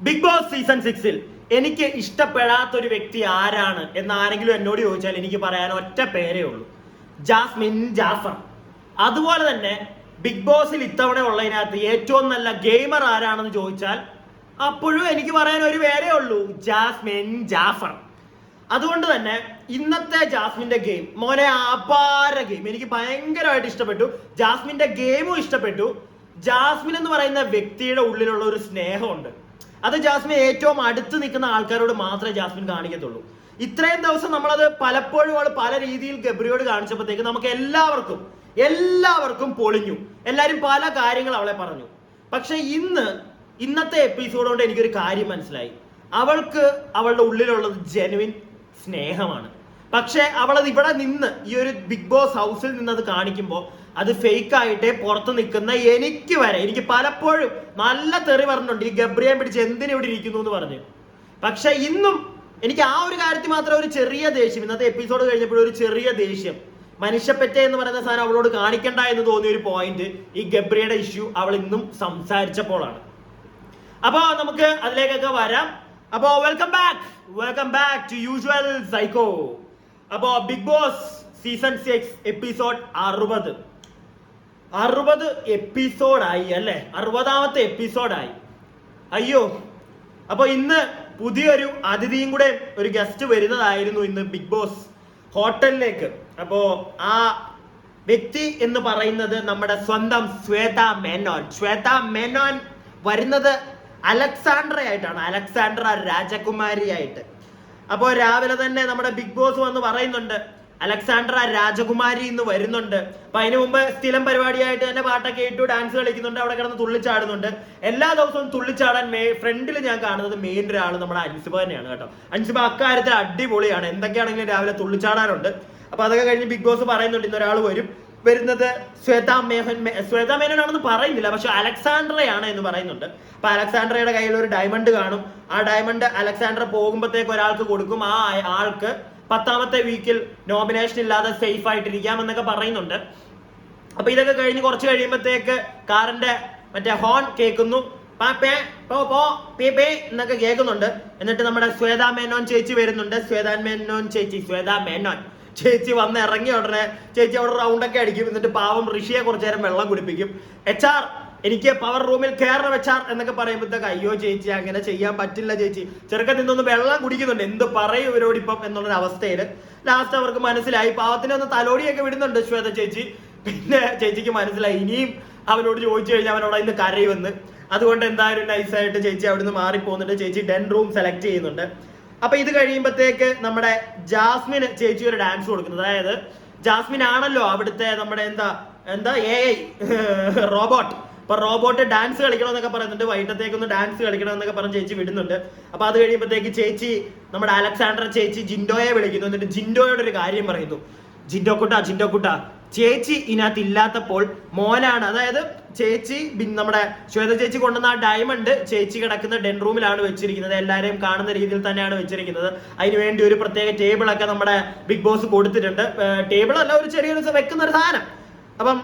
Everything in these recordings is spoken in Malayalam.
ബിഗ് ബോസ് സീസൺ സിക്സിൽ എനിക്ക് ഇഷ്ടപ്പെടാത്ത ഒരു വ്യക്തി ആരാണ് എന്ന് ആരെങ്കിലും എന്നോട് ചോദിച്ചാൽ എനിക്ക് പറയാൻ ഒറ്റ പേരേ ഉള്ളൂ. ജാസ്മിൻ ജാഫർ. അതുപോലെ തന്നെ ബിഗ് ബോസിൽ ഇത്തവണ ഉള്ളതിനകത്ത് ഏറ്റവും നല്ല ഗെയിമർ ആരാണെന്ന് ചോദിച്ചാൽ അപ്പോഴും എനിക്ക് പറയാൻ ഒരു പേരേ ഉള്ളൂ ജാസ്മിൻ ജാഫർ. അതുകൊണ്ട് തന്നെ ഇന്നത്തെ ജാസ്മിന്റെ ഗെയിം മോനെ അപാര ഗെയിം എനിക്ക് ഭയങ്കരമായിട്ട് ഇഷ്ടപ്പെട്ടു. ജാസ്മിന്റെ ഗെയിമും ഇഷ്ടപ്പെട്ടു. ജാസ്മിൻ എന്ന് പറയുന്ന വ്യക്തിയുടെ ഉള്ളിലുള്ള ഒരു സ്നേഹമുണ്ട്. അത് ജാസ്മിൻ ഏറ്റവും അടുത്ത് നിൽക്കുന്ന ആൾക്കാരോട് മാത്രമേ ജാസ്മിൻ കാണിക്കത്തുള്ളൂ. ഇത്രയും ദിവസം നമ്മളത് പലപ്പോഴും അവൾ പല രീതിയിൽ ഗബ്രിയോട് കാണിച്ചപ്പോഴത്തേക്ക് നമുക്ക് എല്ലാവർക്കും എല്ലാവർക്കും പൊളിഞ്ഞു. എല്ലാവരും പല കാര്യങ്ങൾ അവളെ പറഞ്ഞു. പക്ഷെ ഇന്ന് ഇന്നത്തെ എപ്പിസോഡ് കൊണ്ട് എനിക്കൊരു കാര്യം മനസ്സിലായി. അവൾക്ക് അവളുടെ ഉള്ളിലുള്ളത് ജെനുവിൻ സ്നേഹമാണ്. പക്ഷെ അവളത് ഇവിടെ നിന്ന് ഈ ഒരു ബിഗ് ബോസ് ഹൗസിൽ നിന്ന് അത് കാണിക്കുമ്പോൾ അത് ഫേക്ക് ആയിട്ടേ പുറത്ത് നിൽക്കുന്ന എനിക്ക് വരെ എനിക്ക് പലപ്പോഴും നല്ല തെറി പറഞ്ഞിട്ടുണ്ട്. ഈ ഗബ്രിയെ പിടിച്ച് എന്തിനു ഇവിടെ ഇരിക്കുന്നു എന്ന് പറഞ്ഞു. പക്ഷെ ഇന്നും എനിക്ക് ആ ഒരു കാര്യത്തിൽ മാത്രം ഒരു ചെറിയ ദേഷ്യം. ഇന്നത്തെ എപ്പിസോഡ് കഴിഞ്ഞപ്പോൾ ഒരു ചെറിയ ദേഷ്യം. മനുഷ്യപ്പറ്റ എന്ന് പറയുന്ന സാധനം അവളോട് കാണിക്കണ്ട എന്ന് തോന്നിയ ഒരു പോയിന്റ് ഈ ഗബ്രിയുടെ ഇഷ്യൂ അവൾ ഇന്നും സംസാരിച്ചപ്പോഴാണ്. അപ്പോ നമുക്ക് അതിലേക്കൊക്കെ വരാം. അപ്പോ welcome back welcome back to usual psycho അപ്പോ big boss season six episode അറുപത്. അറുപത് എപ്പിസോഡായി അല്ലേ? അറുപതാമത്തെ എപ്പിസോഡായി അയ്യോ. അപ്പോൾ ഇന്ന് പുതിയൊരു അതിഥിയും കൂടെ ഒരു ഗസ്റ്റ് വരുന്നതായിരുന്നു ഇന്ന് ബിഗ് ബോസ് ഹോട്ടലിലേക്ക്. അപ്പോ ആ വ്യക്തി എന്ന് പറയുന്നത് നമ്മുടെ സ്വന്തം ശ്വേത മേനോൻ. ശ്വേത മേനോൻ വരുന്നത് അലക്സാണ്ട്ര ആയിട്ടാണ് അലക്സാണ്ട്ര രാജകുമാരിയായിട്ട്. അപ്പോൾ രാവിലെ തന്നെ നമ്മുടെ ബിഗ് ബോസ് വന്ന് പറയുന്നുണ്ട് അലക്സാണ്ട്ര രാജകുമാരി ഇന്ന് വരുന്നുണ്ട്. അപ്പൊ അതിനു മുമ്പ് സ്ഥിരം പരിപാടിയായിട്ട് തന്നെ പാട്ടൊക്കെ ഇട്ടു ഡാൻസ് കളിക്കുന്നുണ്ട് അവിടെ കിടന്ന് തുള്ളിച്ചാടുന്നുണ്ട്. എല്ലാ ദിവസവും തുള്ളിച്ചാടാൻ മേ ഫ്രണ്ടിൽ ഞാൻ കാണുന്നത് മെയിൻ ഒരാൾ നമ്മുടെ അൻസിബ തന്നെയാണ് കേട്ടോ. അൻസിബ അക്കാര്യത്തിൽ അടിപൊളിയാണ്. എന്തൊക്കെയാണെങ്കിലും രാവിലെ തുള്ളിച്ചാടാനുണ്ട്. അപ്പൊ അതൊക്കെ കഴിഞ്ഞ് ബിഗ് ബോസ് പറയുന്നുണ്ട് ഇന്ന് ഒരാൾ വരും. വരുന്നത് ശ്വേത മേഹൻ ശ്വേത മേനോൻ ആണെന്ന് പറയുന്നില്ല. പക്ഷെ അലക്സാണ്ട്രയാണ് എന്ന് പറയുന്നുണ്ട്. അപ്പൊ അലക്സാണ്ട്രയുടെ കയ്യിൽ ഒരു ഡയമണ്ട് കാണും. ആ ഡയമണ്ട് അലക്സാണ്ട്ര പോകുമ്പോഴത്തേക്ക് ഒരാൾക്ക് കൊടുക്കും. ആ ആൾക്ക് പത്താമത്തെ വീക്കിൽ നോമിനേഷൻ ഇല്ലാതെ സേഫ് ആയിട്ടിരിക്കാം എന്നൊക്കെ പറയുന്നുണ്ട്. അപ്പൊ ഇതൊക്കെ കഴിഞ്ഞ് കുറച്ച് കഴിയുമ്പോഴത്തേക്ക് കാറിന്റെ മറ്റേ ഹോൺ കേൾക്കുന്നു. പാ പേ എന്നൊക്കെ കേൾക്കുന്നുണ്ട്. എന്നിട്ട് നമ്മുടെ ശ്വേതാ മേനോൻ ചേച്ചി വരുന്നുണ്ട്. ശ്വേതാ മേനോൻ ചേച്ചി ശ്വേതാ മേനോൻ. ചേച്ചി വന്ന് ഇറങ്ങിയ ഉടനെ ചേച്ചി അവിടെ റൗണ്ട് ഒക്കെ അടിക്കും. എന്നിട്ട് പാവം ഋഷിയെ കുറച്ചു നേരം വെള്ളം കുടിപ്പിക്കും. എച്ച് ആർ എനിക്ക് പവർ റൂമിൽ കയറി വെച്ചാർ എന്നൊക്കെ പറയുമ്പോഴത്തേക്ക് അയ്യോ ചേച്ചി അങ്ങനെ ചെയ്യാൻ പറ്റില്ല ചേച്ചി. ചെറുക്കൻ നിന്നൊന്ന് വെള്ളം കുടിക്കുന്നുണ്ട്. എന്ത് പറയും ഇവരോട് ഇപ്പം? എന്നുള്ളൊരു അവസ്ഥയിൽ ലാസ്റ്റ് അവർക്ക് മനസ്സിലായി. പാവത്തിനെ ഒന്ന് തലോടിയൊക്കെ വിടുന്നുണ്ട് ശ്വേത ചേച്ചി. പിന്നെ ചേച്ചിക്ക് മനസ്സിലായി. ഇനിയും അവനോട് ചോദിച്ചു കഴിഞ്ഞാൽ അവനോട് ഇന്ന് കരയുമെന്ന്. അതുകൊണ്ട് എന്തായാലും നൈസായിട്ട് ചേച്ചി അവിടുന്ന് മാറിപ്പോകുന്നുണ്ട്. ചേച്ചി ഡെൻ റൂം സെലക്ട് ചെയ്യുന്നുണ്ട്. അപ്പൊ ഇത് കഴിയുമ്പോഴത്തേക്ക് നമ്മുടെ ജാസ്മിന് ചേച്ചി ഒരു ഡാൻസ് കൊടുക്കുന്നത് അതായത് ജാസ്മിൻ ആണല്ലോ അവിടുത്തെ നമ്മുടെ എന്താ എന്താ എ റോബോട്ട് അപ്പൊ റോബോട്ട് ഡാൻസ് കളിക്കണം എന്നൊക്കെ പറയുന്നുണ്ട്. വൈകിട്ടത്തേക്ക് ഒന്ന് ഡാൻസ് കളിക്കണം എന്നൊക്കെ പറഞ്ഞ് ചേച്ചി വിടുന്നുണ്ട്. അപ്പൊ അത് കഴിയുമ്പോഴത്തേക്ക് ചേച്ചി നമ്മുടെ അലക്സാണ്ടർ ചേച്ചി ജിൻഡോയെ വിളിക്കുന്നു. എന്നിട്ട് ജിൻഡോയോട് ഒരു കാര്യം പറയുന്നു. ജിൻഡോ കുട്ട ജിൻഡോ കുട്ട ചേച്ചി ഇതിനകത്ത് ഇല്ലാത്തപ്പോൾ മോനാണ്. അതായത് ചേച്ചി നമ്മുടെ ശ്വേത ചേച്ചി കൊണ്ടുവന്ന ആ ഡയമണ്ട് ചേച്ചി കിടക്കുന്ന ഡെൻ റൂമിലാണ് വെച്ചിരിക്കുന്നത്. എല്ലാവരെയും കാണുന്ന രീതിയിൽ തന്നെയാണ് വെച്ചിരിക്കുന്നത്. അതിനുവേണ്ടി ഒരു പ്രത്യേക ടേബിൾ ഒക്കെ നമ്മുടെ ബിഗ് ബോസ് കൊടുത്തിട്ടുണ്ട്. ടേബിൾ അല്ല ഒരു ചെറിയൊരു വെക്കുന്ന ഒരു സാധനം. അപ്പം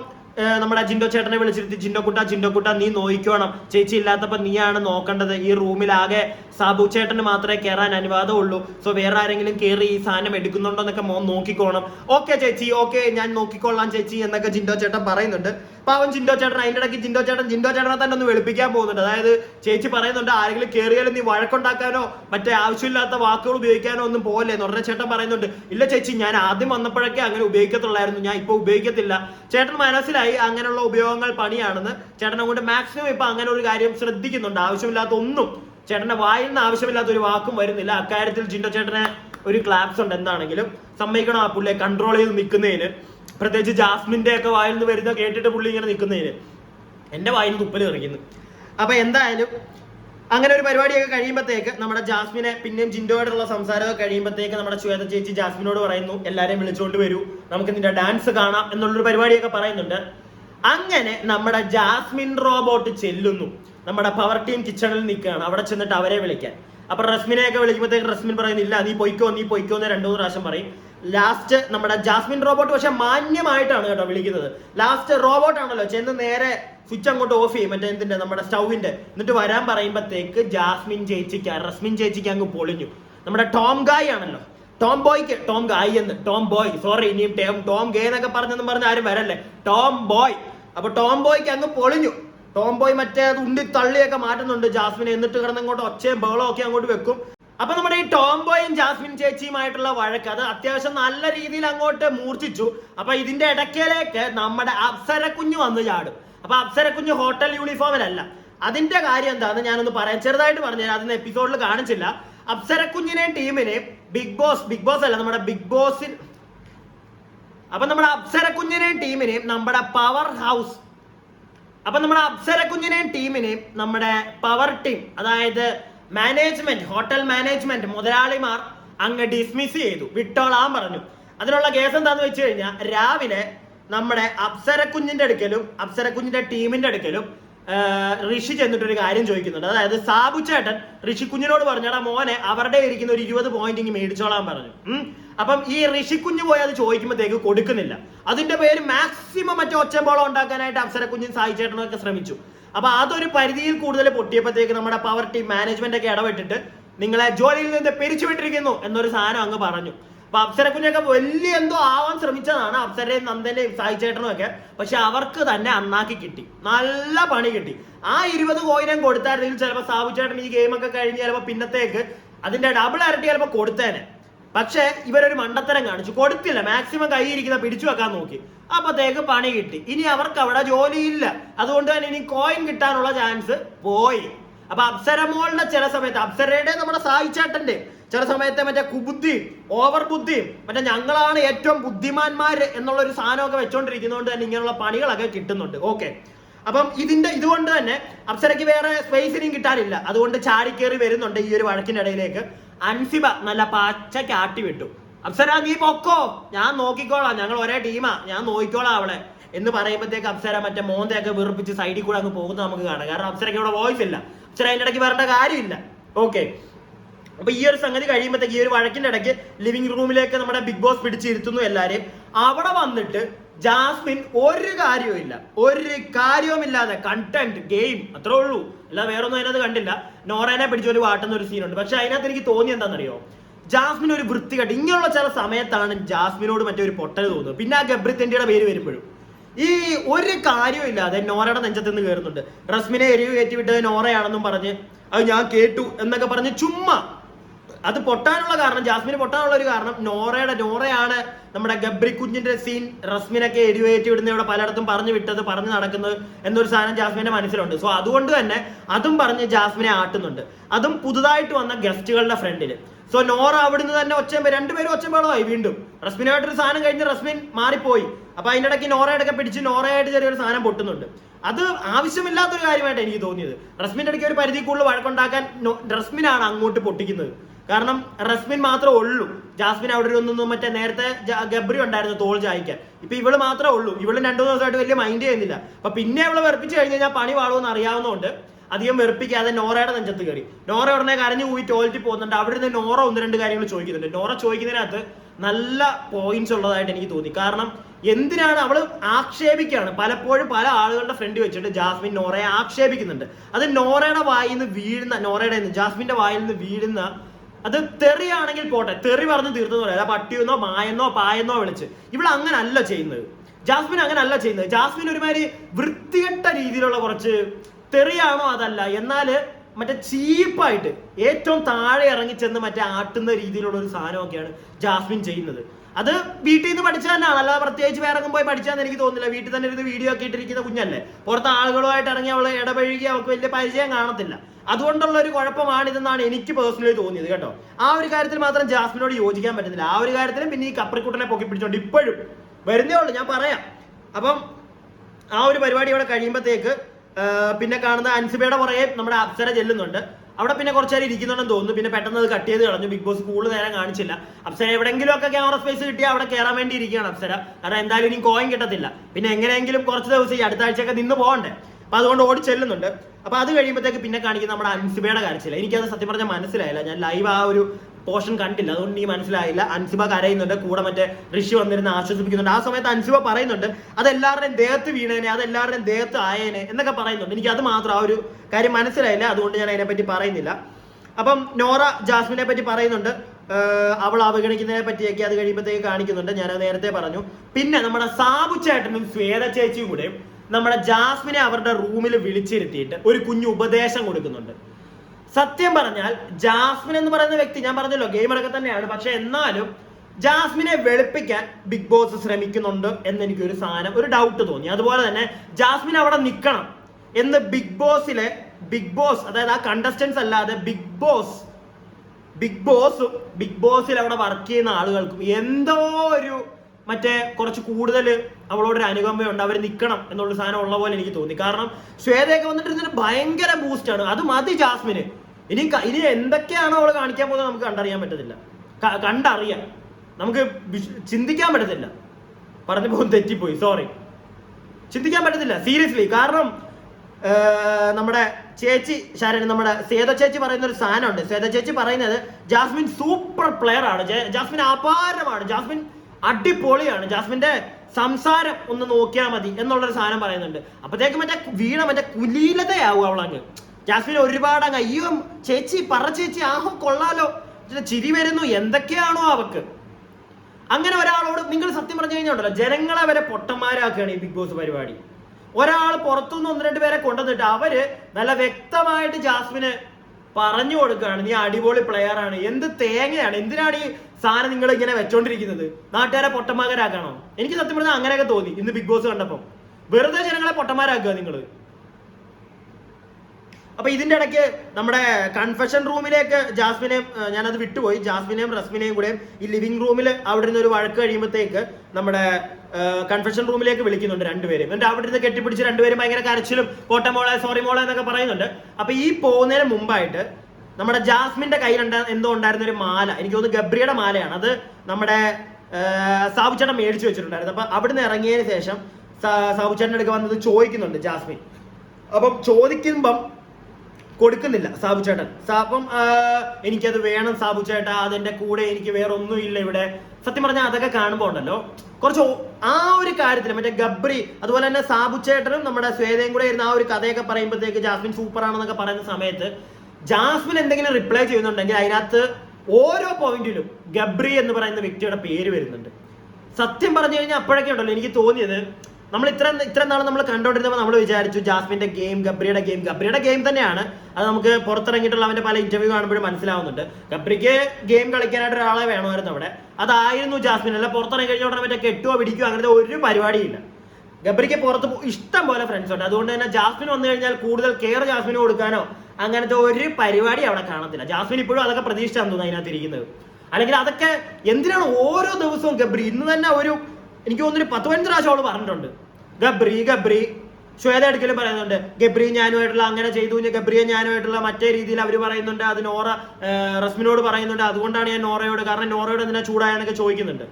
നമ്മുടെ ജിൻഡോ ചേട്ടനെ വിളിച്ചിരുത്തി ജിൻഡോ കുട്ട ജിൻഡോ കുട്ട നീ നോയിക്കോണം. ചേച്ചി ഇല്ലാത്തപ്പോ നീയാണ് നോക്കേണ്ടത്. ഈ റൂമിലാകെ സാബു ചേട്ടന് മാത്രമേ കയറാൻ അനുവാദമുള്ളൂ. സോ വേറെ ആരെങ്കിലും കയറി ഈ സാധനം എടുക്കുന്നുണ്ടോ എന്നൊക്കെ മോൻ നോക്കിക്കോണം. ഓക്കെ ചേച്ചി ഓക്കെ ഞാൻ നോക്കിക്കൊള്ളാം ചേച്ചി എന്നൊക്കെ ജിൻഡോ ചേട്ടൻ പറയുന്നുണ്ട്. പാവം ജിൻഡോ ചേട്ടൻ അതിന്റെ ഇടയ്ക്ക് ജിൻഡോ ചേട്ടൻ ജിൻഡോ ചേട്ടനെ തന്നെ ഒന്ന് വെളുപ്പിക്കാൻ പോകുന്നുണ്ട്. അതായത് ചേച്ചി പറയുന്നുണ്ട് ആരെങ്കിലും കയറിയാലും നീ വഴക്കുണ്ടാക്കാനോ മറ്റേ ആവശ്യമില്ലാത്ത വാക്കുകൾ ഉപയോഗിക്കാനോ ഒന്നും പോലെ എന്ന് ഉടനെ ചേട്ടൻ പറയുന്നുണ്ട് ഇല്ല ചേച്ചി ഞാൻ ആദ്യം വന്നപ്പോഴൊക്കെ അങ്ങനെ ഉപയോഗിക്കത്തുള്ളായിരുന്നു. ഞാൻ ഇപ്പൊ ഉപയോഗിക്കത്തില്ല. ചേട്ടൻ മനസ്സിലായി അങ്ങനെയുള്ള ഉപയോഗങ്ങൾ പണിയാണെന്ന് ചേട്ടനെ കൊണ്ട് മാക്സിമം ഇപ്പൊ അങ്ങനെ ഒരു കാര്യം ശ്രദ്ധിക്കുന്നുണ്ട്. ആവശ്യമില്ലാത്ത ഒന്നും ചേട്ടന്റെ വായിൽ നിന്ന് ആവശ്യമില്ലാത്ത ഒരു വാക്കും വരുന്നില്ല. അക്കാര്യത്തിൽ ജിൻഡോ ചേട്ടനെ ഒരു ക്ലാപ്സ് ഉണ്ട്. എന്താണെങ്കിലും സമ്മതിക്കണം ആ പുള്ളിയെ കൺട്രോൾ ചെയ്ത് നിൽക്കുന്നതിന്. പ്രത്യേകിച്ച് ജാസ്മിന്റെ ഒക്കെ വായിൽ നിന്ന് വരുന്ന കേട്ടിട്ട് പുള്ളി ഇങ്ങനെ നിൽക്കുന്നതിന്. എന്റെ വായിൽ നിന്ന് തുപ്പൽ തെറിക്കുന്നു. അപ്പൊ എന്തായാലും അങ്ങനെ ഒരു പരിപാടിയൊക്കെ കഴിയുമ്പോഴത്തേക്ക് നമ്മുടെ ജാസ്മിനെ പിന്നെയും ജിൻഡോയോടുള്ള സംസാരമൊക്കെ കഴിയുമ്പോഴത്തേക്ക് നമ്മുടെ ശ്വേത ചേച്ചി ജാസ്മിനോട് പറയുന്നു എല്ലാരെയും വിളിച്ചുകൊണ്ട് വരൂ. നമുക്ക് നിന്റെ ഡാൻസ് കാണാം എന്നുള്ളൊരു പരിപാടിയൊക്കെ പറയുന്നുണ്ട്. അങ്ങനെ നമ്മുടെ ജാസ്മിൻ റോബോട്ട് ചെല്ലുന്നു. നമ്മുടെ പവർ ടീം കിച്ചണിൽ നിൽക്കുകയാണ്. അവിടെ ചെന്നിട്ട് അവരെ വിളിക്കാൻ. അപ്പൊ റസ്മിനെയൊക്കെ വിളിക്കുമ്പോഴത്തേക്ക് റസ്മിൻ പറയുന്നില്ല നീ പൊയ്ക്കോ നീ പൊയ്ക്കോ എന്ന് രണ്ടു മൂന്ന് പ്രാവശ്യം പറയും. ലാസ്റ്റ് നമ്മുടെ ജാസ്മിൻ റോബോട്ട് പക്ഷെ മാന്യമായിട്ടാണ് കേട്ടോ വിളിക്കുന്നത്. ലാസ്റ്റ് റോബോട്ട് ആണല്ലോ ചെന്ന് നേരെ സ്വിച്ച് അങ്ങോട്ട് ഓഫ് ചെയ്യും. മറ്റേ എന്തിന്റെ നമ്മുടെ സ്റ്റൗവിന്റെ എന്നിട്ട് വരാൻ പറയുമ്പോഴത്തേക്ക് ജാസ്മിൻ ചേച്ചിക്ക് റസ്മിൻ ചേച്ചിക്ക് അങ്ങ് പൊളിഞ്ഞു. നമ്മുടെ ടോം ഗായ് ആണല്ലോ. ടോം ബോയ്ക്ക് ടോം ഗായ് എന്ന്. Tomboy. സോറി ഇനിയും ടേം ടോം ഗേ എന്നൊക്കെ പറഞ്ഞെന്ന് പറഞ്ഞ ആരും വരല്ലേ? Tomboy. അപ്പൊ ടോം ബോയ്ക്ക് അങ്ങ് പൊളിഞ്ഞു. ടോം ബോയ് മറ്റേ ഉണ്ടി തള്ളിയൊക്കെ മാറ്റുന്നുണ്ട് ജാസ്മിനെ. എന്നിട്ട് കിടന്ന് അങ്ങോട്ട് ഒച്ചയും ബഹളവും ഒക്കെ അങ്ങോട്ട് വെക്കും. അപ്പൊ നമ്മുടെ ഈ ടോംബോയും ജാസ്മിൻ ചേച്ചിയുമായിട്ടുള്ള വഴക്ക് അത് അത്യാവശ്യം നല്ല രീതിയിൽ അങ്ങോട്ട് മൂർച്ഛിച്ചു. അപ്പൊ ഇതിന്റെ ഇടയ്ക്കലേക്ക് നമ്മുടെ അപ്സര കുഞ്ഞ് വന്ന് ചാടും. അപ്പൊ അപ്സര കുഞ്ഞ് ഹോട്ടൽ യൂണിഫോമിലല്ല. അതിന്റെ കാര്യം എന്താന്ന് ഞാനൊന്ന് പറയാം. ചെറുതായിട്ട് പറഞ്ഞു അതിന് എപ്പിസോഡിൽ കാണിച്ചില്ല. അപ്സര കുഞ്ഞിനെയും ടീമിനെയും ബിഗ് ബോസ് ബിഗ് ബോസ് അല്ല നമ്മുടെ ബിഗ് ബോസിൽ അപ്പൊ നമ്മുടെ അപ്സര കുഞ്ഞിനെയും ടീമിനെയും നമ്മുടെ പവർ ഹൗസ്. അപ്പൊ നമ്മുടെ അപ്സര കുഞ്ഞിനെയും ടീമിനെയും നമ്മുടെ പവർ ടീം അതായത് മാനേജ്മെന്റ് ഹോട്ടൽ മാനേജ്മെന്റ് മുതലാളിമാർ അങ്ങ് ഡിസ്മിസ് ചെയ്തു. വിട്ടോളാൻ പറഞ്ഞു. അതിനുള്ള കേസ് എന്താന്ന് വെച്ച് കഴിഞ്ഞാൽ രാവിലെ നമ്മുടെ അപ്സരക്കുഞ്ഞിന്റെ അടുക്കലും അപ്സരക്കുഞ്ഞിന്റെ ടീമിന്റെ അടുക്കലും ഋഷി ചെന്നിട്ടൊരു കാര്യം ചോദിക്കുന്നുണ്ട്. അതായത് സാബു ചേട്ടൻ ഋഷി കുഞ്ഞിനോട് പറഞ്ഞടാ മോനെ അവരുടെ ഇരിക്കുന്ന ഒരു ഇരുപത് പോയിന്റ് മേടിച്ചോളാൻ പറഞ്ഞു. അപ്പം ഈ ഋഷിക്കുഞ്ഞ് കുഞ്ഞ് പോയി അത് ചോദിക്കുമ്പോഴത്തേക്ക് കൊടുക്കുന്നില്ല. അതിന്റെ പേര് മാക്സിമം മറ്റേ ഒച്ചമ്പോളം ഉണ്ടാക്കാനായിട്ട് അപ്സരക്കുഞ്ഞും സായി ചേട്ടനും ശ്രമിച്ചു. അപ്പൊ അതൊരു പരിധിയിൽ കൂടുതൽ പൊട്ടിയപ്പോഴത്തേക്ക് നമ്മുടെ പവർ ടീം മാനേജ്മെന്റ് ഒക്കെ ഇടപെട്ടിട്ട് നിങ്ങളെ ജോലിയിൽ നിന്ന് പിരിച്ചുവിട്ടിരിക്കുന്നു എന്നൊരു സാധനം അങ്ങ് പറഞ്ഞു. അപ്പൊ അപ്സര കുഞ്ഞൊക്കെ വലിയ എന്തോ ആവാൻ ശ്രമിച്ചതാണ് അപ്സരയും നന്ദന്റെയും സായി ചേട്ടനും ഒക്കെ. പക്ഷെ അവർക്ക് തന്നെ അന്നാക്കി കിട്ടി. നല്ല പണി കിട്ടി. ആ ഇരുപത് കോയിനും കൊടുത്തായിരുന്നെങ്കിൽ ചിലപ്പോൾ സാബു ചേട്ടൻ ഈ ഗെയിം ഒക്കെ കഴിഞ്ഞ് ചിലപ്പോൾ പിന്നത്തേക്ക് അതിന്റെ ഡബിൾ ഇരട്ടി ചിലപ്പോൾ കൊടുത്തേനെ. പക്ഷേ ഇവരൊരു മണ്ടത്തരം കാണിച്ചു. കൊടുത്തില്ല. മാക്സിമം കൈയിരിക്കുന്ന പിടിച്ചു വെക്കാൻ നോക്കി. അപ്പത്തേക്ക് പണി കിട്ടി. ഇനി അവർക്ക് അവിടെ ജോലിയില്ല. അതുകൊണ്ട് തന്നെ ഇനി കോയിൻ കിട്ടാനുള്ള ചാൻസ് പോയി. അപ്പൊ അപ്സരമോളുടെ ചില സമയത്ത് അപ്സരയുടെ നമ്മുടെ സായിച്ചേട്ടന്റെ ചില സമയത്ത് മറ്റേ കുബുദ്ധിയും ഓവർ ബുദ്ധി മറ്റേ ഞങ്ങളാണ് ഏറ്റവും ബുദ്ധിമാന്മാര് എന്നുള്ള ഒരു സാധനമൊക്കെ വെച്ചോണ്ടിരിക്കുന്നതുകൊണ്ട് തന്നെ ഇങ്ങനെയുള്ള പണികളൊക്കെ കിട്ടുന്നുണ്ട്. ഓക്കെ അപ്പം ഇതിന്റെ ഇതുകൊണ്ട് തന്നെ അപ്സരയ്ക്ക് വേറെ സ്പേസിനും കിട്ടാനില്ല. അതുകൊണ്ട് ചാടിക്കേറി വരുന്നുണ്ട് ഈ ഒരു വഴക്കിന്റെ ഇടയിലേക്ക് അൻസിബ നല്ല പച്ചയ്ക്ക് ആട്ടി വിട്ടു അപ്സര നീ പൊക്കോ? ഞാൻ നോക്കിക്കോളാം. ഞങ്ങൾ ഒരേ ടീമാ ഞാൻ നോക്കിക്കോളാം അവളെ. എന്ന് പറയുമ്പോഴത്തേക്ക് അപ്സര മറ്റേ മോന്തയൊക്കെ വെറുപ്പിച്ച് സൈഡിൽ കൂടെ അങ്ങ് പോകുന്നത് നമുക്ക് കാണാം. കാരണം അപ്സരയ്ക്ക് ഇവിടെ വോയിസ് ഇല്ല. അപ്സര അതിന്റെ ഇടയ്ക്ക് വരേണ്ട കാര്യമില്ല. ഓക്കെ അപ്പൊ ഈ ഒരു സംഗതി കഴിയുമ്പോഴത്തേക്ക് ഈ ഒരു വഴക്കിന്റെ ഇടയ്ക്ക് ലിവിംഗ് റൂമിലേക്ക് നമ്മുടെ ബിഗ് ബോസ് പിടിച്ചിരുത്തുന്നു എല്ലാരെയും അവിടെ വന്നിട്ട് ജാസ്മിൻ ഒരു കാര്യവുമില്ല. ഒരു കാര്യവുമില്ലാതെ കണ്ടന്റ് ഗെയിം അത്രേ ഉള്ളൂ. അല്ല വേറൊന്നും അതിനകത്ത് കണ്ടില്ല. നോറേനെ പിടിച്ചൊരു വാട്ടുന്ന ഒരു സീനുണ്ട് പക്ഷെ അതിനകത്ത് എനിക്ക് തോന്നി എന്താണെന്നറിയോ? ജാസ്മിൻ ഒരു വൃത്തികെട്ട് ഇങ്ങനെയുള്ള ചില സമയത്താണ് ജാസ്മിനോട് മറ്റേ ഒരു പൊട്ടൽ തോന്നുന്നത്. പിന്നെ ആ ഗബ്രി പേര് വരുമ്പോഴും. ഈ ഒരു കാര്യവും ഇല്ലാതെ നോറയുടെ നെഞ്ചത്ത് നിന്ന് കയറുന്നുണ്ട് റസ്മിനെ എരിവ് കയറ്റി വിട്ടത് നോറയാണെന്നും പറഞ്ഞ് അത് ഞാൻ കേട്ടു എന്നൊക്കെ പറഞ്ഞ് ചുമ്മാ അത് പൊട്ടാനുള്ള കാരണം ജാസ്മിന് പൊട്ടാനുള്ള ഒരു കാരണം നോറയുടെ നോറയാണ് നമ്മുടെ ഗബ്രി കുഞ്ഞിന്റെ സീൻ റസ്മിനൊക്കെ എരിവേറ്റി വിടുന്ന ഇവിടെ പലയിടത്തും പറഞ്ഞു വിട്ടത് പറഞ്ഞു നടക്കുന്നത് എന്നൊരു സാധനം ജാസ്മിന്റെ മനസ്സിലുണ്ട്. സോ അതുകൊണ്ട് തന്നെ അതും പറഞ്ഞ് ജാസ്മിനെ ആട്ടുന്നുണ്ട്. അതും പുതുതായിട്ട് വന്ന ഗസ്റ്റുകളുടെ ഫ്രണ്ടിൽ സോ നോറ അവിടുന്ന് തന്നെ ഒച്ചമ്പ രണ്ടുപേരും ഒച്ചമ്പളമായി വീണ്ടും റസ്മിനായിട്ടൊരു സാധനം കഴിഞ്ഞ് റസ്മിൻ മാറിപ്പോയി. അപ്പൊ അതിന്റെ ഇടയ്ക്ക് നോറയുടെ പിടിച്ച് നോറയായിട്ട് ചെറിയൊരു സാധനം പൊട്ടുന്നുണ്ട്. അത് ആവശ്യമില്ലാത്തൊരു കാര്യമായിട്ട് എനിക്ക് തോന്നിയത്. റസ്മിന്റെ ഇടയ്ക്ക് ഒരു പരിധി കൂടുതൽ വഴക്കുണ്ടാക്കാൻ റസ്മിനാണ് അങ്ങോട്ട് പൊട്ടിക്കുന്നത്. കാരണം റസ്മിൻ മാത്രമേ ഉള്ളൂ. ജാസ്മിൻ അവിടെ ഒന്നും മറ്റേ നേരത്തെ ഗബ്രി ഉണ്ടായിരുന്നു തോൾ ചായ്ക്കാൻ. ഇപ്പൊ ഇവൾ മാത്രമേ ഉള്ളൂ. ഇവൾ രണ്ടു ദിവസമായിട്ട് വലിയ മൈൻഡ് ചെയ്യുന്നില്ല. അപ്പൊ പിന്നെ ഇവളെ വെറുപ്പിച്ച് കഴിഞ്ഞ് കഴിഞ്ഞാൽ പണി പാടുമെന്ന് അറിയാവുന്നതുകൊണ്ട് അധികം വെറുപ്പിക്കാതെ നോറയുടെ നെഞ്ചത്ത് കയറി. നോറ ഉടനെ കരഞ്ഞു പോയി ടോയ്ലറ്റിൽ പോകുന്നുണ്ട്. അവിടെ നിന്ന് നോറ ഒന്ന് രണ്ട് കാര്യങ്ങൾ ചോദിക്കുന്നുണ്ട്. നോറ ചോദിക്കുന്നതിനകത്ത് നല്ല പോയിന്റ്സ് ഉള്ളതായിട്ട് എനിക്ക് തോന്നി. കാരണം എന്തിനാണ് അവൾ ആക്ഷേപിക്കുകയാണ് പലപ്പോഴും പല ആളുകളുടെ ഫ്രണ്ട് വെച്ചിട്ട് ജാസ്മിൻ നോറയെ ആക്ഷേപിക്കുന്നുണ്ട്. അത് നോറയുടെ വായിൽ നിന്ന് വീഴുന്ന നോറയുടെ ജാസ്മിന്റെ വായിൽ നിന്ന് വീഴുന്ന അത് തെറിയാണെങ്കിൽ പോട്ടെ തെറി പറഞ്ഞ് തീർത്തെന്ന് പറയാം പട്ടിയെന്നോ മായെന്നോ പായെന്നോ വിളിച്ച്. ഇവിടെ അങ്ങനെ അല്ല ചെയ്യുന്നത്. ജാസ്മിൻ അങ്ങനെ അല്ല ചെയ്യുന്നത്. ജാസ്മിൻ ഒരുമാതിരി വൃത്തികെട്ട രീതിയിലുള്ള കുറച്ച് തെറിയാണോ അതല്ല. എന്നാൽ മറ്റേ ചീപ്പായിട്ട് ഏറ്റവും താഴെ ഇറങ്ങി ചെന്ന് മറ്റേ ആട്ടുന്ന രീതിയിലുള്ള ഒരു സാധനമൊക്കെയാണ് ജാസ്മിൻ ചെയ്യുന്നത്. അത് വീട്ടിൽ നിന്ന് പഠിച്ച തന്നെയാണ്. അല്ലാതെ പ്രത്യേകിച്ച് വേറെ പോയി പഠിച്ചാന്ന് എനിക്ക് തോന്നുന്നില്ല. വീട്ടിൽ തന്നെ ഇരുന്ന് വീഡിയോ ഒക്കെ ഇട്ടിരിക്കുന്ന കുഞ്ഞല്ലേ? പുറത്ത് ആളുകളുമായിട്ട് ഇറങ്ങി അവളെ ഇടപഴകി അവൾക്ക് വലിയ പരിചയം കാണത്തില്ല. അതുകൊണ്ടുള്ള ഒരു കുഴപ്പമാണിതെന്നാണ് എനിക്ക് പേഴ്സണലി തോന്നിയത് കേട്ടോ. ആ ഒരു കാര്യത്തിൽ മാത്രം ജാസ്മിനോട് യോജിക്കാൻ പറ്റുന്നില്ല. ആ ഒരു കാര്യത്തിലും പിന്നെ ഈ കപ്രിക്കുട്ടനെ പൊക്കി പിടിച്ചോണ്ട് ഇപ്പോഴും വരുന്നേ ഉള്ളൂ ഞാൻ പറയാം. അപ്പം ആ ഒരു പരിപാടി ഇവിടെ കഴിയുമ്പോഴത്തേക്ക് പിന്നെ കാണുന്ന അൻസിബയുടെ പുറകെ നമ്മുടെ അപ്സര ചെല്ലുന്നുണ്ട്. അവിടെ പിന്നെ കുറച്ച് നേരം ഇരിക്കുന്നുണ്ടെന്ന് തോന്നുന്നു. പിന്നെ പെട്ടെന്ന് അത് കട്ട് ചെയ്ത് കളഞ്ഞു. ബിഗ് ബോസ് കൂടുതൽ നേരം കാണിച്ചില്ല. അപ്സര എവിടെയെങ്കിലും ഒക്കെ ക്യാമറ സ്പേസ് കിട്ടിയാൽ അവിടെ കയറാൻ വേണ്ടി ഇരിക്കുകയാണ് അപ്സര. കാരണം എന്തായാലും ഇനി കോയിൻ കിട്ടത്തില്ല. പിന്നെ എങ്ങനെയെങ്കിലും കുറച്ച് ദിവസം ഈ അടുത്ത ആഴ്ചയൊക്കെ നിന്ന് പോകണ്ടേ. അപ്പൊ അതുകൊണ്ട് ഓടി ചെല്ലുന്നുണ്ട്. അപ്പൊ അത് കഴിയുമ്പോഴത്തേക്ക് പിന്നെ കാണിക്കുന്ന നമ്മുടെ അൻസിബയുടെ കരച്ചില്ല എനിക്കത് സത്യം പറഞ്ഞാൽ മനസ്സിലായില്ല. ഞാൻ ലൈവ് ആ ഒരു പോർഷൻ കണ്ടില്ല. അതുകൊണ്ട് എനിക്ക് മനസ്സിലായില്ല. അൻസിബ കരയുന്നുണ്ട്. കൂടെ മറ്റേ ഋഷി വന്നിരുന്ന് ആശ്വസിപ്പിക്കുന്നുണ്ട്. ആ സമയത്ത് അൻസിബ പറയുന്നുണ്ട് അത് എല്ലാവരുടെയും ദേഹത്ത് വീണേനെ അത് എല്ലാവരുടെയും ദേഹത്ത് ആയേനെ എന്നൊക്കെ പറയുന്നുണ്ട്. എനിക്ക് അത് മാത്രം ആ ഒരു കാര്യം മനസ്സിലായില്ല. അതുകൊണ്ട് ഞാൻ അതിനെപ്പറ്റി പറയുന്നില്ല. അപ്പം നോറ ജാസ്മിനെ പറ്റി പറയുന്നുണ്ട്. അവൾ അവഗണിക്കുന്നതിനെ പറ്റിയൊക്കെ അത് കഴിയുമ്പോഴത്തേക്ക് കാണിക്കുന്നുണ്ട്. ഞാൻ നേരത്തെ പറഞ്ഞു. പിന്നെ നമ്മുടെ സാബു ചേട്ടനും ശ്വേത ചേച്ചിയും കൂടെ നമ്മുടെ ജാസ്മിനെ അവരുടെ റൂമിൽ വിളിച്ചിരുത്തിയിട്ട് ഒരു കുഞ്ഞു ഉപദേശം കൊടുക്കുന്നുണ്ട്. സത്യം പറഞ്ഞാൽ ജാസ്മിൻ എന്ന് പറയുന്ന വ്യക്തി ഞാൻ പറഞ്ഞല്ലോ ഗെയിമറൊക്കെ തന്നെയാണ്. പക്ഷെ എന്നാലും ജാസ്മിനെ വെളുപ്പിക്കാൻ ബിഗ് ബോസ് ശ്രമിക്കുന്നുണ്ട് എന്ന് എനിക്കൊരു സാധനം ഒരു ഡൗട്ട് തോന്നി. അതുപോലെ തന്നെ ജാസ്മിൻ അവിടെ നിൽക്കണം എന്ന് ബിഗ് ബോസിലെ ബിഗ് ബോസ് അതായത് ആ കണ്ടസ്റ്റൻസ് അല്ലാതെ ബിഗ് ബോസ് ബിഗ് ബോസും ബിഗ് ബോസിൽ അവിടെ വർക്ക് ചെയ്യുന്ന ആളുകൾക്കും എന്തോ ഒരു മറ്റേ കുറച്ച് കൂടുതൽ അവളോടൊരു അനുകമ്പയുണ്ട് അവർ നിൽക്കണം എന്നുള്ള സാധനം ഉള്ള പോലെ എനിക്ക് തോന്നി. കാരണം ശ്വേതയൊക്കെ വന്നിട്ട് ഇതിന് ഭയങ്കര ബൂസ്റ്റാണ് അത് മതി ജാസ്മിന്. ഇനി ഇനി എന്തൊക്കെയാണോ അവൾ കാണിക്കാൻ പോകുന്നത് നമുക്ക് കണ്ടറിയാൻ പറ്റത്തില്ല. കണ്ടറിയാം നമുക്ക് ചിന്തിക്കാൻ പറ്റത്തില്ല. പറഞ്ഞു പോകും തെറ്റിപ്പോയി. സോറി ചിന്തിക്കാൻ പറ്റത്തില്ല. സീരിയസ്ലി കാരണം നമ്മുടെ ചേച്ചി ശരണ നമ്മുടെ സേത ചേച്ചി പറയുന്ന ഒരു സാധനമുണ്ട്. സേത ചേച്ചി പറയുന്നത് ജാസ്മിൻ സൂപ്പർ പ്ലെയർ ആണ്. ജാസ്മിൻ അപാരമാണ് ജാസ്മിൻ അടിപൊളിയാണ്. ജാസ്മിന്റെ സംസാരം ഒന്ന് നോക്കിയാൽ മതി എന്നുള്ളൊരു സാധനം പറയുന്നുണ്ട്. അപ്പത്തേക്ക് മറ്റേ വീണ മറ്റേ കുലീലതയാവും അവളങ്ങ്. ജാസ്മിൻ ഒരുപാട് അങ്ങ് അയ്യോ ചേച്ചി പറ ചേച്ചി ആഹോ കൊള്ളാലോ. ചിരി വരുന്നു. എന്തൊക്കെയാണോ അവക്ക്. അങ്ങനെ ഒരാളോട് നിങ്ങൾ സത്യം പറഞ്ഞു കഴിഞ്ഞാൽ ജനങ്ങളെ വരെ പൊട്ടന്മാരാക്കുകയാണ് ഈ ബിഗ് ബോസ് പരിപാടി. ഒരാൾ പുറത്തുനിന്ന് ഒന്ന് രണ്ട് പേരെ കൊണ്ടുവന്നിട്ട് അവർ നല്ല വ്യക്തമായിട്ട് ജാസ്മിന് പറഞ്ഞു കൊടുക്കുകയാണ്. നീ അടിപൊളി പ്ലെയർ ആണ്. എന്ത് തേങ്ങയാണ്? എന്തിനാണ് ഈ സാധനം നിങ്ങൾ ഇങ്ങനെ വെച്ചോണ്ടിരിക്കുന്നത്? നാട്ടുകാരെ പൊട്ടന്മാരാക്കണോ? എനിക്ക് സത്യം പറഞ്ഞാൽ അങ്ങനെയൊക്കെ തോന്നി ഇന്ന് ബിഗ് ബോസ് കണ്ടപ്പോൾ വെറുതെ ജനങ്ങളെ പൊട്ടന്മാരാക്കുക നിങ്ങൾ അപ്പൊ ഇതിന്റെ ഇടയ്ക്ക് നമ്മുടെ കൺഫെഷൻ റൂമിലേക്ക് ജാസ്മിനെയും ഞാനത് വിട്ടുപോയി. ജാസ്മിനെയും റസ്മിനെയും കൂടെ ഈ ലിവിംഗ് റൂമിൽ അവിടെ നിന്ന് ഒരു വഴക്ക് കഴിയുമ്പോഴത്തേക്ക് നമ്മുടെ കൺഫെഷൻ റൂമിലേക്ക് വിളിക്കുന്നുണ്ട് രണ്ടുപേരും. എന്നിട്ട് അവിടെ നിന്ന് കെട്ടിപ്പിടിച്ച് രണ്ടുപേരും ഭയങ്കര കരച്ചിലും കോട്ട മോളെ സോറി മോളെ എന്നൊക്കെ പറയുന്നുണ്ട്. അപ്പൊ ഈ പോകുന്നതിന് മുമ്പായിട്ട് നമ്മുടെ ജാസ്മിന്റെ കയ്യിലുണ്ട എന്തോ ഉണ്ടായിരുന്ന ഒരു മാല. എനിക്ക് തോന്നുന്നു ഗബ്രിയുടെ മാലയാണ്. അത് നമ്മുടെ സാബുച്ചേട്ടൻ മേടിച്ചു വെച്ചിട്ടുണ്ടായിരുന്നു. അപ്പൊ അവിടുന്ന് ഇറങ്ങിയതിന് ശേഷം സാബുച്ചേട്ടന്റെ അടുക്ക വന്നത് ചോദിക്കുന്നുണ്ട് ജാസ്മിൻ. അപ്പം ചോദിക്കുമ്പം കൊടുക്കുന്നില്ല സാബു ചേട്ടൻ സാപ്പം എനിക്കത് വേണം സാബു ചേട്ടാ അതെന്റെ കൂടെ എനിക്ക് വേറെ ഒന്നും ഇല്ല ഇവിടെ. സത്യം പറഞ്ഞാൽ അതൊക്കെ കാണുമ്പോൾ ഉണ്ടല്ലോ. കുറച്ച് ആ ഒരു കാര്യത്തിൽ മറ്റേ ഗബ്രി അതുപോലെ തന്നെ സാബു ചേട്ടനും നമ്മുടെ സ്വേതയും കൂടെ ഇരുന്ന ആ ഒരു കഥയൊക്കെ പറയുമ്പോഴത്തേക്ക് ജാസ്മിൻ സൂപ്പർ ആണെന്നൊക്കെ പറയുന്ന സമയത്ത് ജാസ്മിൻ എന്തെങ്കിലും റിപ്ലൈ ചെയ്യുന്നുണ്ടെങ്കിൽ അതിനകത്ത് ഓരോ പോയിന്റിലും ഗബ്രി എന്ന് പറയുന്ന വ്യക്തിയുടെ പേര് വരുന്നുണ്ട്. സത്യം പറഞ്ഞു കഴിഞ്ഞാൽ അപ്പോഴൊക്കെ ഉണ്ടല്ലോ എനിക്ക് തോന്നിയത് നമ്മൾ ഇത്ര ഇത്ര നാൾ നമ്മൾ കണ്ടോണ്ടിരുന്നപ്പോൾ നമ്മൾ വിചാരിച്ചു ജാസ്മിന്റെ ഗെയിം ഗബ്രിയുടെ ഗെയിം ഗബ്രിയുടെ ഗെയിം തന്നെയാണ്. അത് നമുക്ക് പുറത്തിറങ്ങിയിട്ടുള്ള അവന്റെ പല ഇന്റർവ്യൂ കാണുമ്പോഴും മനസ്സിലാവുന്നുണ്ട്. ഗബ്രിക്ക് ഗെയിം കളിക്കാനായിട്ട് ഒരാളെ വേണമായിരുന്നു അവിടെ. അതായിരുന്നു ജാസ്മിൻ. അല്ല പുറത്തിറങ്ങി കഴിഞ്ഞ ഉടനെ മറ്റേ കെട്ടുവോ പിടിക്കുകയോ അങ്ങനത്തെ ഒരു പരിപാടിയില്ല. ഗബ്രിക്ക് പുറത്ത് ഇഷ്ടം പോലെ ഫ്രണ്ട്സ് ഉണ്ട്. അതുകൊണ്ട് തന്നെ ജാസ്മിൻ വന്നു കഴിഞ്ഞാൽ കൂടുതൽ കെയർ ജാസ്മിന് കൊടുക്കാനോ അങ്ങനത്തെ ഒരു പരിപാടി അവിടെ കാണത്തില്ല. ജാസ്മിൻ ഇപ്പോഴും അതൊക്കെ പ്രതീക്ഷിച്ചാണ് തോന്നുന്നു അതിനകത്ത് ഇരിക്കുന്നത്. അല്ലെങ്കിൽ അതൊക്കെ എന്തിനാണ് ഓരോ ദിവസവും ഗബ്രി ഇന്ന് തന്നെ ഒരു എനിക്ക് തോന്നുന്നു പത്ത് പതിനഞ്ച് പ്രാവശ്യം അവൾ പറഞ്ഞിട്ടുണ്ട്. ഗബ്രി ഗബ്രി. ശ്വേത എടുക്കലും പറയുന്നുണ്ട് ഗബ്രി ഞാനുമായിട്ടുള്ള അങ്ങനെ ചെയ്തു ഗബ്രിയെ ഞാനുമായിട്ടുള്ള മറ്റേ രീതിയിൽ അവർ പറയുന്നുണ്ട് അത് നോറ റസ്മിനോട് പറയുന്നുണ്ട് അതുകൊണ്ടാണ് ഞാൻ നോറയോട് കാരണം നോറയോട് എന്തിനാ ചൂടായെന്നൊക്കെ ചോദിക്കുന്നുണ്ട്.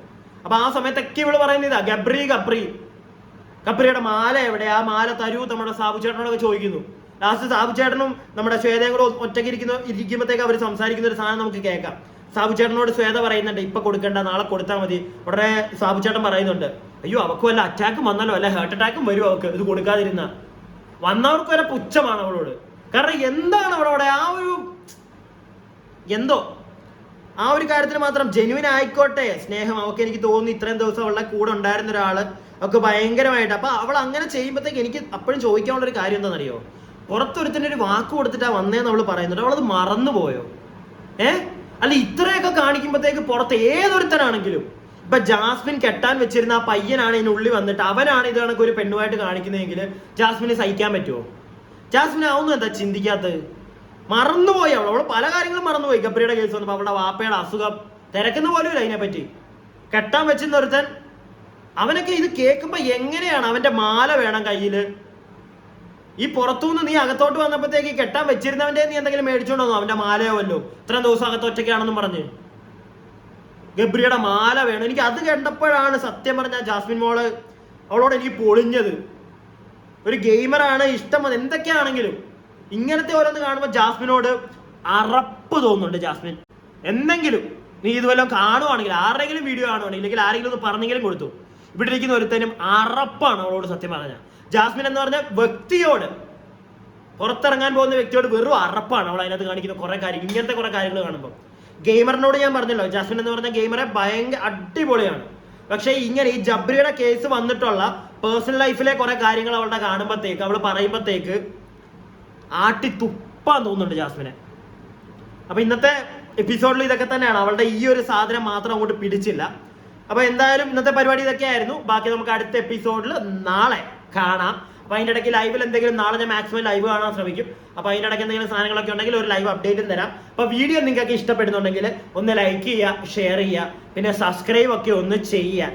അപ്പൊ ആ സമയത്തൊക്കെ ഇവൾ പറയുന്നത് ഇതാ ഗബ്രി ഗബ്രി. ഗബ്രിയുടെ മാല എവിടെ? ആ മാല തരൂ നമ്മുടെ സാബു ചേട്ടനോടൊക്കെ ചോദിക്കുന്നു. ലാസ്റ്റ് സാബു ചേട്ടനും നമ്മുടെ ശ്വേതയും കൂടെ ഒറ്റയ്ക്ക് ഇരിക്കുന്ന ഇരിക്കുമ്പോഴത്തേക്ക് അവർ സംസാരിക്കുന്ന ഒരു സാധനം നമുക്ക് കേൾക്കാം. സാബു ചേട്ടനോട് ശ്വേത പറയുന്നുണ്ട് ഇപ്പൊ കൊടുക്കണ്ട നാളെ കൊടുത്താൽ മതി. ഉടനെ സാബുചേട്ടൻ പറയുന്നുണ്ട് അയ്യോ അവക്ക് വല്ല അറ്റാക്കും വന്നാലോ അല്ല ഹാർട്ട് അറ്റാക്കും വരും അവക്ക് ഇത് കൊടുക്കാതിരുന്ന. വന്നവർക്ക് വരെ പുച്ഛമാണ് അവളോട്. കാരണം എന്താണ് അവളോടെ ആ ഒരു എന്തോ? ആ ഒരു കാര്യത്തിൽ മാത്രം ജെനുവിൻ ആയിക്കോട്ടെ. സ്നേഹം അവക്ക് എനിക്ക് തോന്നുന്നു ഇത്രയും ദിവസം അവളുടെ കൂടെ ഉണ്ടായിരുന്ന ഒരാൾ അവൾക്ക് ഭയങ്കരമായിട്ട്. അപ്പൊ അവൾ അങ്ങനെ ചെയ്യുമ്പോഴത്തേക്ക് എനിക്ക് അപ്പോഴും ചോദിക്കാനുള്ള ഒരു കാര്യം എന്താണെന്നറിയോ? പുറത്തൊരുത്തിന് ഒരു വാക്ക് കൊടുത്തിട്ടാ വന്നേന്ന് അവൾ പറയുന്നുണ്ട്. അവളത് മറന്നുപോയോ? ഏ? അല്ല ഇത്രയൊക്കെ കാണിക്കുമ്പോഴത്തേക്ക് പുറത്ത് ഏതൊരുത്തനാണെങ്കിലും. ഇപ്പൊ ജാസ്മിൻ കെട്ടാൻ വെച്ചിരുന്ന ആ പയ്യനാണ് ഇതിനുള്ളിൽ വന്നിട്ട് അവനാണ് ഇത് കണക്ക് ഒരു പെണ്ണുമായിട്ട് കാണിക്കുന്നതെങ്കിൽ ജാസ്മിനെ സഹിക്കാൻ പറ്റുമോ ജാസ്മിൻ ആവുന്നു എന്താ ചിന്തിക്കാത്തത്? മറന്നുപോയി അവൾ. അവൾ പല കാര്യങ്ങളും മറന്നുപോയി. ഗബ്രിയുടെ കേസ് വന്നപ്പോൾ അവളുടെ വാപ്പയുടെ അസുഖം. തിരക്കുന്ന പോലും ഇല്ല അതിനെപ്പറ്റി. കെട്ടാൻ വെച്ചിരുന്ന ഒരുത്തൻ. അവനൊക്കെ ഇത് കേൾക്കുമ്പോ എങ്ങനെയാണ് അവന്റെ മാല വേണം കയ്യിൽ? ഈ പുറത്തുനിന്ന് നീ അകത്തോട്ട് വന്നപ്പോഴത്തേക്ക് കെട്ടാൻ വെച്ചിരുന്നവന്റെ നീ എന്തെങ്കിലും മേടിച്ചോണ്ടോ അവന്റെ മാലയോ വല്ലോ ഇത്രയും ദിവസം അകത്തൊറ്റയ്ക്കാണെന്നും പറഞ്ഞ്. ഗബ്രിയുടെ മാല വേണം. എനിക്ക് അത് കണ്ടപ്പോഴാണ് സത്യം പറഞ്ഞ ജാസ്മിൻ മോൾ അവളോട് എനിക്ക് പൊളിഞ്ഞത്. ഒരു ഗെയിമറാണ് ഇഷ്ടം എന്തൊക്കെയാണെങ്കിലും. ഇങ്ങനത്തെ ഓരോന്ന് കാണുമ്പോൾ ജാസ്മിനോട് അറപ്പ് തോന്നുന്നുണ്ട് ജാസ്മിൻ. എന്തെങ്കിലും നീ ഇതുവല്ലോ കാണുവാണെങ്കിൽ ആരെങ്കിലും വീഡിയോ കാണുവാണെങ്കിൽ അല്ലെങ്കിൽ ആരെങ്കിലും ഒന്ന് പറഞ്ഞെങ്കിലും കൊടുത്തു. ഇവിടെ ഇരിക്കുന്ന ഒരുത്തനും അറപ്പാണ് അവളോട് സത്യം പറഞ്ഞ. ജാസ്മിൻ എന്ന് പറഞ്ഞ വ്യക്തിയോട് പുറത്തിറങ്ങാൻ പോകുന്ന വ്യക്തിയോട് വെറും അറപ്പാണ് അവൾ അതിനകത്ത് കാണിക്കുന്ന കുറെ കാര്യങ്ങൾ ഇങ്ങനത്തെ കുറെ കാര്യങ്ങൾ കാണുമ്പോൾ ഗെയിമറിനോട് ഞാൻ പറഞ്ഞല്ലോ ജാസ്മിൻ എന്ന് പറഞ്ഞ ഗെയിമറെ ഭയങ്കര അടിപൊളിയാണ്. പക്ഷേ ഇങ്ങനെ ഈ ജബ്രിയുടെ കേസ് വന്നിട്ടുള്ള പേഴ്സണൽ ലൈഫിലെ കുറെ കാര്യങ്ങൾ അവളുടെ കാണുമ്പോഴത്തേക്ക് അവൾ പറയുമ്പോഴത്തേക്ക് ആട്ടി തുപ്പാൻ തോന്നുന്നുണ്ട് ജാസ്മിനെ. അപ്പൊ ഇന്നത്തെ എപ്പിസോഡിൽ ഇതൊക്കെ തന്നെയാണ്. അവളുടെ ഈ ഒരു സാധനം മാത്രം അങ്ങോട്ട് പിടിച്ചില്ല. അപ്പൊ എന്തായാലും ഇന്നത്തെ പരിപാടി ഇതൊക്കെ ആയിരുന്നു ബാക്കി നമുക്ക് അടുത്ത എപ്പിസോഡിൽ നാളെ കാണാം. അപ്പൊ അതിന്റെ ഇടയ്ക്ക് ലൈവിൽ എന്തെങ്കിലും നാളെ ഞാൻ മാക്സിമം ലൈവ് കാണാൻ ശ്രമിക്കും. അപ്പൊ അതിന്റെ ഇടയ്ക്ക് എന്തെങ്കിലും സാധനങ്ങളൊക്കെ ഉണ്ടെങ്കിൽ ഒരു ലൈവ് അപ്ഡേറ്റും തരാം. അപ്പൊ വീഡിയോ നിങ്ങൾക്ക് ഇഷ്ടപ്പെടുന്നുണ്ടെങ്കിൽ ഒന്ന് ലൈക്ക് ചെയ്യുക ഷെയർ ചെയ്യുക പിന്നെ സബ്സ്ക്രൈബ് ഒക്കെ ഒന്ന് ചെയ്യുക.